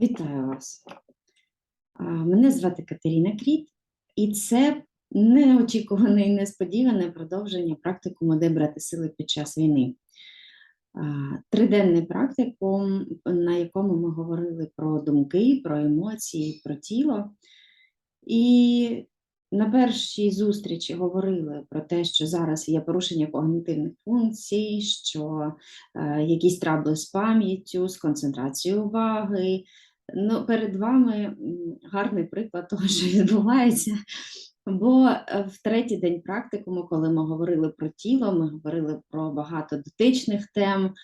Вітаю вас. Мене звати Катерина Кріт, і це неочікуване і несподіване продовження практикуму «Де брати сили під час війни. Триденний практикум, на якому ми говорили про думки, про емоції, про тіло. І на першій зустрічі говорили про те, що зараз є порушення когнітивних функцій, що е, якісь трабли з пам'яттю, з концентрацією уваги. Ну, перед вами гарний приклад того, що відбувається. Бо е, в третій день практикуму, коли ми говорили про тіло, ми говорили про багато дотичних тем,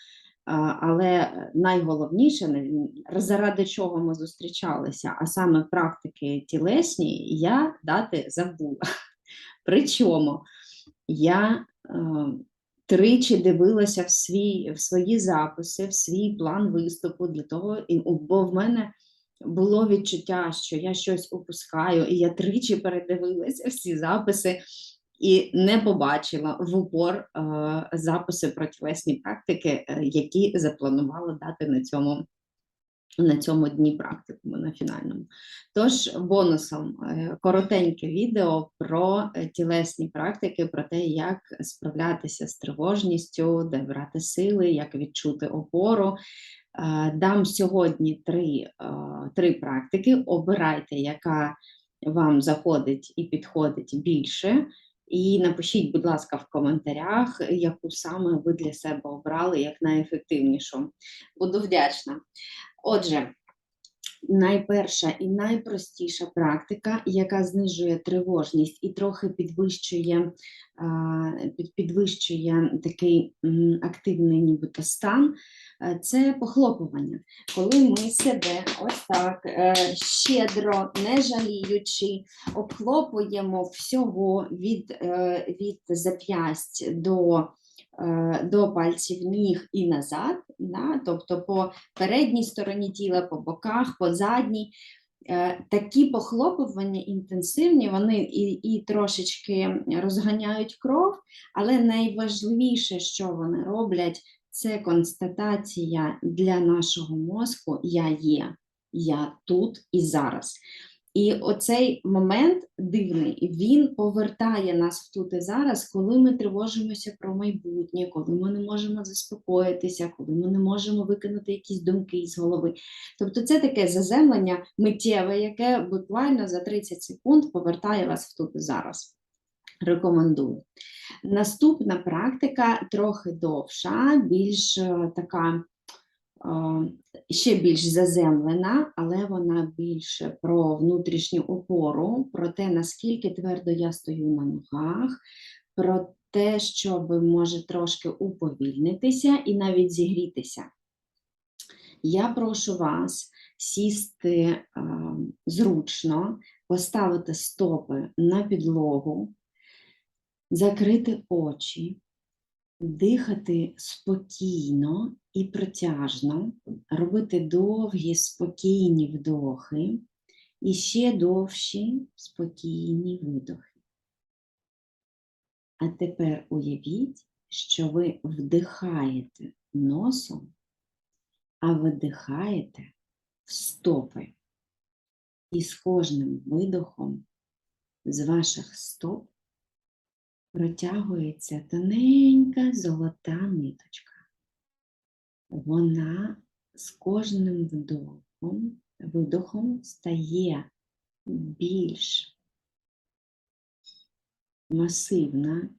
але найголовніше, заради чого ми зустрічалися, а саме практики тілесні, я дати забула. Причому я е, тричі дивилася в, свій, в свої записи, в свій план виступу для того, бо в мене було відчуття, що я щось упускаю, і я тричі передивилася всі записи і не побачила в упор е, записи про практики, е, які запланувала дати на цьому. На цьому дні практикуму на фінальному. Тож бонусом е, коротеньке відео про е, тілесні практики, про те, як справлятися з тривожністю, де брати сили, як відчути опору. Е, Дам сьогодні три, три практики. Обирайте, яка вам заходить і підходить більше. І напишіть, будь ласка, в коментарях, яку саме ви для себе обрали як найефективнішу. Буду вдячна. Отже, найперша і найпростіша практика, яка знижує тривожність і трохи підвищує, підвищує такий активний нібито стан, е, це похлопування. Коли ми себе ось так е, щедро, не жаліючи, обхлопуємо всього від, е, від зап'ясть до до пальців ніг і назад, да? тобто по передній стороні тіла, по боках, по задній. Е, Такі похлопування інтенсивні, вони і, і трошечки розганяють кров, але найважливіше, що вони роблять, це констатація для нашого мозку Я є, я тут і зараз. І оцей момент дивний, він повертає нас тут і зараз, коли ми тривожимося про майбутнє, коли ми не можемо заспокоїтися, коли ми не можемо викинути якісь думки з голови. Тобто це таке заземлення миттєве, яке буквально за 30 секунд повертає вас тут і зараз. Рекомендую. Наступна практика трохи довша, більш е, така ще більш заземлена, але вона більше про внутрішню опору, про те, наскільки твердо я стою на ногах, про те, щоб може трошки уповільнитися і навіть зігрітися. Я прошу вас сісти е, зручно, поставити стопи на підлогу, закрити очі, дихати спокійно і протяжно, робити довгі спокійні вдохи і ще довші спокійні видохи. А тепер уявіть, що ви вдихаєте носом, а видихаєте в стопи. І з кожним видохом з ваших стоп протягується тоненька золота ниточка. Вона з кожним вдохом, видохом стає більш масивна,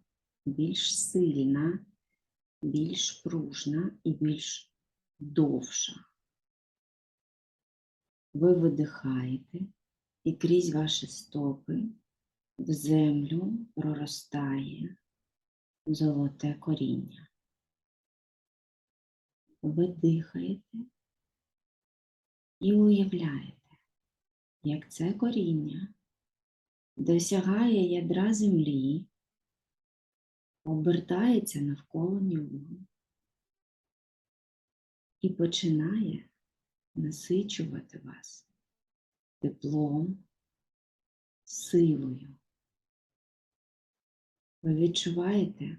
більш сильна, більш пружна і більш довша. Ви видихаєте і крізь ваші стопи в землю проростає золоте коріння. Ви дихаєте і уявляєте, як це коріння досягає ядра землі, обертається навколо нього і починає насичувати вас теплом, силою. Ви відчуваєте,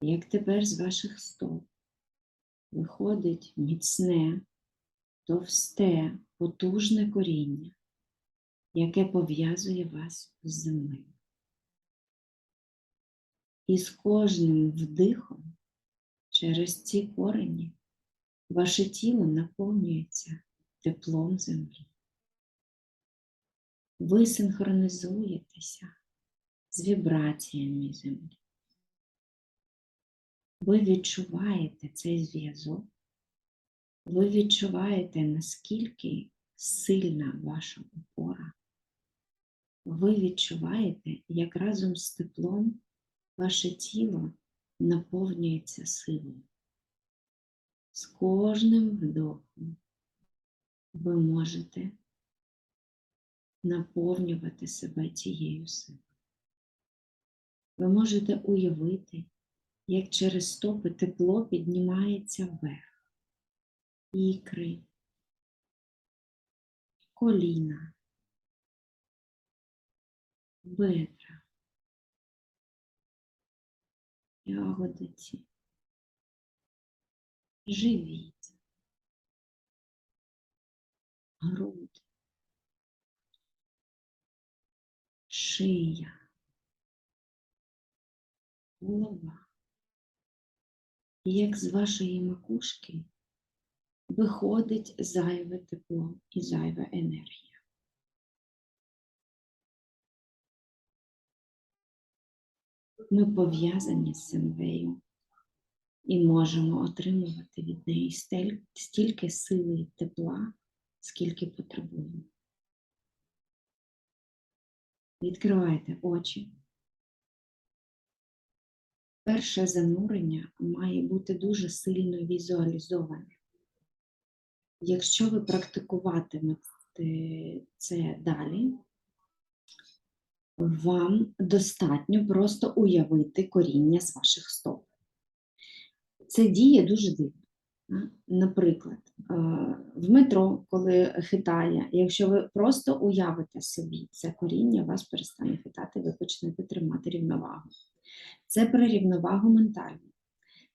як тепер з ваших стоп виходить міцне, товсте, потужне коріння, яке пов'язує вас з землею. І з кожним вдихом через ці корені ваше тіло наповнюється теплом землі. Ви синхронізуєтеся з вібраціями землі. Ви відчуваєте цей зв'язок, ви відчуваєте, наскільки сильна ваша опора. Ви відчуваєте, як разом з теплом ваше тіло наповнюється силою. З кожним вдохом ви можете наповнювати себе цією силою. Ви можете уявити, як через стопи тепло піднімається вверх, ікри, коліна, бедра, ягодиці, живіт, груди, шия, голова. Як з вашої макушки виходить зайве тепло і зайва енергія. Ми пов'язані з землею і можемо отримувати від неї стільки сили і тепла, скільки потребуємо. Відкривайте очі. Перше занурення має бути дуже сильно візуалізоване. Якщо ви практикуватимете це далі, вам достатньо просто уявити коріння з ваших стоп. Це діє дуже дивно. Наприклад, е, в метро, коли хитає, якщо ви просто уявите собі це коріння, вас перестане хитати, ви почнете тримати рівновагу. Це про рівновагу ментальну.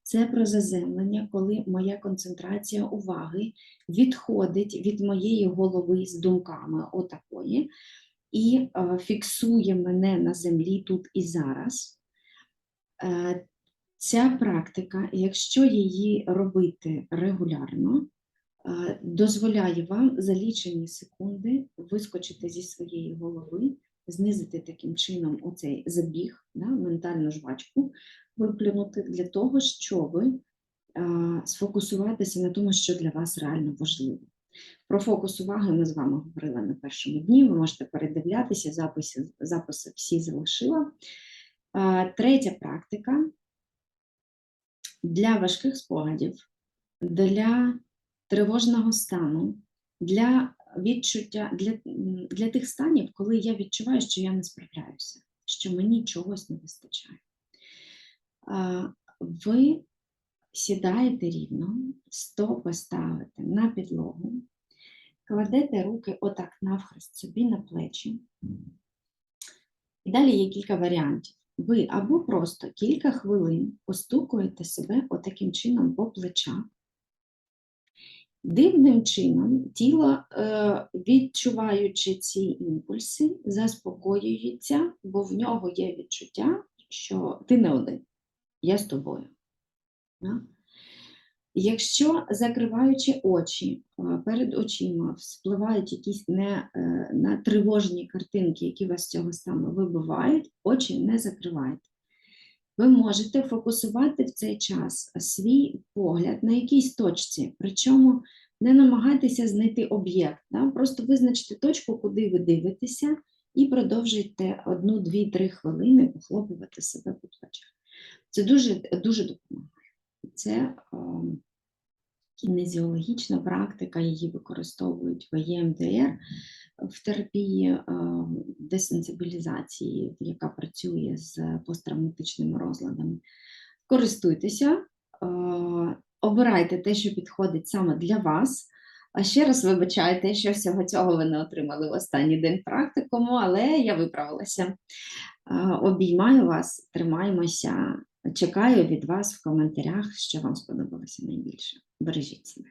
Це про заземлення, коли моя концентрація уваги відходить від моєї голови з думками отакої і е, фіксує мене на землі тут і зараз. Е, Ця практика, якщо її робити регулярно, е, дозволяє вам за лічені секунди вискочити зі своєї голови, знизити таким чином оцей забіг, да, ментальну жвачку, виплюнути для того, щоб е, сфокусуватися на тому, що для вас реально важливо. Про фокус уваги ми з вами говорили на першому дні. Ви можете передивлятися, записи, записи всі залишила. Е, Третя практика для важких спогадів, для тривожного стану, для відчуття, для, для тих станів, коли я відчуваю, що я не справляюся, що мені чогось не вистачає. Ви сідаєте рівно, стопи ставите на підлогу, кладете руки отак навхрест собі на плечі. І далі є кілька варіантів. Ви або просто кілька хвилин постукуєте себе отаким чином по плечах. Дивним чином тіло, е, відчуваючи ці імпульси, заспокоюється, бо в нього є відчуття, що ти не один, я з тобою. Якщо закриваючи очі, е, перед очима вспливають якісь не, е, на тривожні картинки, які вас з цього стану вибивають, очі не закривайте. Ви можете фокусувати в цей час свій погляд на якійсь точці, причому не намагайтеся знайти об'єкт, да? просто визначте точку, куди ви дивитеся, і продовжуйте одну, дві, три хвилини похлопувати себе по плечах. Це дуже, дуже допомагає. Це ем, кінезіологічна практика, її використовують в ЄМДР в терапії ем, десенсибілізації, яка працює з посттравматичними розладами. Користуйтеся, е, обирайте те, що підходить саме для вас. А ще раз вибачайте, що всього цього ви не отримали в останній день практикуму, але я виправилася. Е, Обіймаю вас, тримаємося. Чекаю від вас в коментарях, що вам сподобалося найбільше. Бережіть себе.